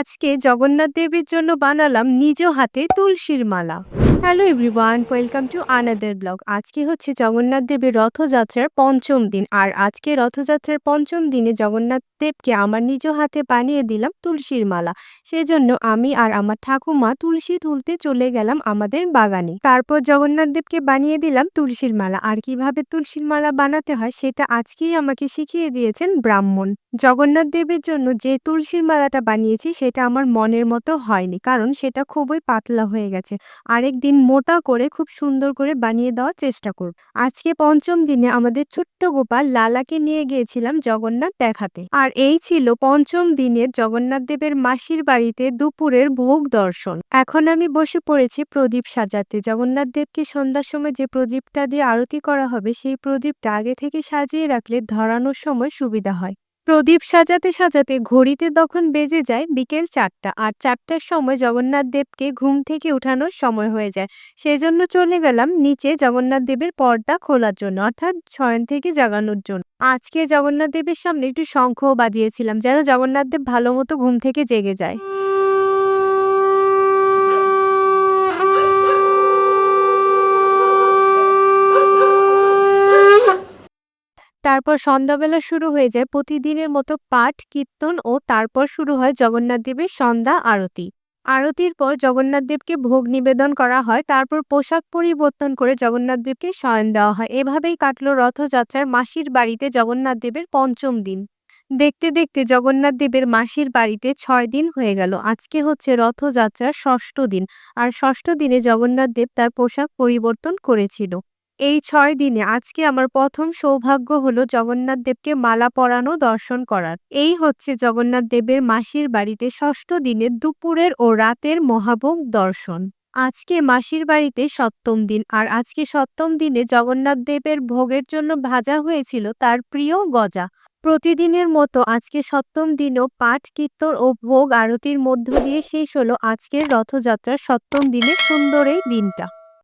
আজকে জগন্নাথ দেবের জন্য বানালাম নিজ হাতে তুলসীর মালা। Hello everyone, welcome to another blog. আজকে হচ্ছে জগন্নাথ দেবের রথযাত্রার পঞ্চম দিন। আর আজকে রথযাত্রার পঞ্চম দিনে জগন্নাথ দেবকে আমার নিজ হাতে বানিয়ে দিলাম তুলসীর মালা। সেজন্য আমি আর আমার ঠাকুমা তুলসী তুলতে চলে গেলাম আমাদের বাগানে। তারপর জগন্নাথ দেবকে বানিয়ে দিলাম তুলসীর মালা। আর কীভাবে তুলসীর মালা বানাতে হয় সেটা আজকেই আমাকে শিখিয়ে দিয়েছেন ব্রাহ্মণ। জগন্নাথ দেবের জন্য যে তুলসীর মালাটা বানিয়েছি সেটা আমার মনের মতো হয়নি, কারণ সেটা খুবই পাতলা হয়ে গেছে। আরেকদিন মোটা করে খুব সুন্দর করে বানিয়ে দেওয়ার চেষ্টা করব। আজকে পঞ্চম দিনে আমাদের ছোট্ট গোপাল লালাকে নিয়ে গিয়েছিলাম জগন্নাথ দেখাতে। আর এই ছিল পঞ্চম দিনের জগন্নাথ দেবের মাসির বাড়িতে দুপুরের ভোগ দর্শন। এখন আমি বসে পড়েছি প্রদীপ সাজাতে। জগন্নাথ দেবকে সন্ধ্যার সময় যে প্রদীপটা দিয়ে আরতি করা হবে, সেই প্রদীপটা আগে থেকে সাজিয়ে রাখলে ধরানোর সময় সুবিধা হয়। প্রদীপ সাজাতে সাজাতে ঘড়িতে তখন বেজে যায় বিকেল চারটা। আর চারটার সময় জগন্নাথ দেবকে ঘুম থেকে উঠানোর সময় হয়ে যায়। সেই জন্য চলে গেলাম নিচে জগন্নাথ দেবের পর্দা খোলার জন্য, অর্থাৎ শয়ন থেকে জাগানোর জন্য। আজকে জগন্নাথ দেবের সামনে একটু শঙ্খও বাজিয়েছিলাম যেন জগন্নাথ দেব ভালো মতো ঘুম থেকে জেগে যায়। তারপর সন্ধ্যাবেলা শুরু হয়ে যায় প্রতিদিনের মতো পাঠ, কীর্তন ও তারপর শুরু হয় জগন্নাথ দেবের সন্ধ্যা আরতি। আরতির পর জগন্নাথ দেবকে ভোগ নিবেদন করা হয়, তারপর পোশাক পরিবর্তন করে জগন্নাথ দেবকে শয়ন দেওয়া হয়। এভাবেই কাটল রথযাত্রার মাসির বাড়িতে জগন্নাথ দেবের পঞ্চম দিন। দেখতে দেখতে জগন্নাথ দেবের মাসির বাড়িতে ছয় দিন হয়ে গেল। আজকে হচ্ছে রথযাত্রার ষষ্ঠ দিন। আর ষষ্ঠ দিনে জগন্নাথ দেব তার পোশাক পরিবর্তন করেছিল। এই ছয় দিনে আজকে আমার প্রথম সৌভাগ্য হলো জগন্নাথ দেবকে মালা পরানো, দর্শন করার। এই হচ্ছে জগন্নাথ দেবের মাসির বাড়িতে ষষ্ঠ দিনে দুপুরের ও রাতের মহাভোগ দর্শন। আজকে মাসির বাড়িতে সপ্তম দিন, আর আজকে সপ্তম দিনে জগন্নাথ দেবের ভোগের জন্য ভাজা হয়েছিল তার প্রিয় গজা। প্রতিদিনের মতো আজকে সপ্তম দিনও পাঠ, কীর্তন ও ভোগ আরতির মধ্য দিয়ে শেষ হলো আজকের রথযাত্রার সপ্তম দিনের সুন্দর এই দিনটা।